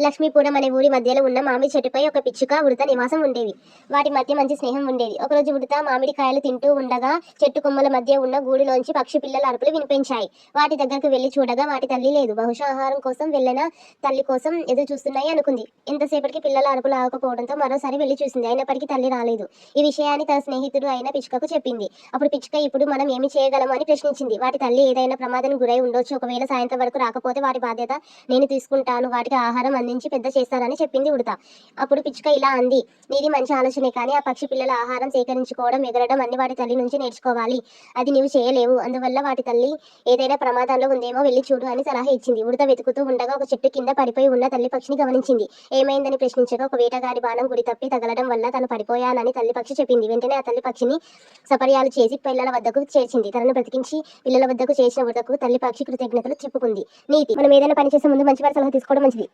లక్ష్మీపురం అనే ఊరి మధ్యలో ఉన్న మామిడి చెట్టుపై ఒక పిచ్చుక ఉడత నివాసం ఉండేవి. వాటి మధ్య మంచి స్నేహం ఉండేది. ఒకరోజు ఉడత మామిడి కాయలు తింటూ ఉండగా చెట్టు కొమ్మల మధ్య ఉన్న గూడులోంచి పక్షి పిల్లల అరుపులు వినిపించాయి. వాటి దగ్గరకు వెళ్ళి చూడగా వాటి తల్లి లేదు. బహుశా ఆహారం కోసం వెళ్ళిన తల్లి కోసం ఎదురు చూస్తున్నాయి అనుకుంది. ఎంతసేపటికి పిల్లల అరుపులు ఆగకపోవడంతో మరోసారి వెళ్ళి చూసింది. అయినప్పటికీ తల్లి రాలేదు. ఈ విషయాన్ని తన స్నేహితుడు అయిన పిచ్చుకకు చెప్పింది. అప్పుడు పిచ్చుక ఇప్పుడు మనం ఏమి చేయగలము? అని ప్రశ్నించింది. వాటి తల్లి ఏదైనా ప్రమాదం గురై ఉండొచ్చు. ఒకవేళ సాయంత్రం వరకు రాకపోతే వాటి బాధ్యత నేను తీసుకుంటాను. వాటికి ఆహారం బంధించి పెద్ద చేస్తారని చెప్పింది ఉడత. అప్పుడు పిచ్చుక ఇలా అంది నీది మంచి ఆలోచనే కానీ ఆ పక్షి పిల్లల ఆహారం సేకరించుకోవడం ఎగరడం అన్ని వాటి తల్లి నుంచి నేర్చుకోవాలి. అది నీవు చేయలేవు. అందువల్ల వాటి తల్లి ఏదైనా ప్రమాదంలో ఉందేమో వెళ్ళి చూడు అని సలహా ఇచ్చింది. ఉడత వెతుకుతూ ఉండగా ఒక చెట్టు కింద పడిపోయి ఉన్న తల్లి పక్షిని గమనించింది. ఏమైందని ప్రశ్నించగా ఒక వేటగాడి బాణం గురి తప్పి తగలడం వల్ల తను పడిపోయానని తల్లి పక్షి చెప్పింది. వెంటనే ఆ తల్లి పక్షిని సపర్యాలు చేసి పిల్లల వద్దకు చేర్చింది. తనను బ్రతికించి పిల్లల వద్దకు చేసిన ఉడతకు తల్లి పక్షి కృతజ్ఞతలు చెప్పుకుంది. నీతి మనం ఏదైనా పని చేసే ముందు మంచి వారి సలహా తీసుకోవడం మంచిది.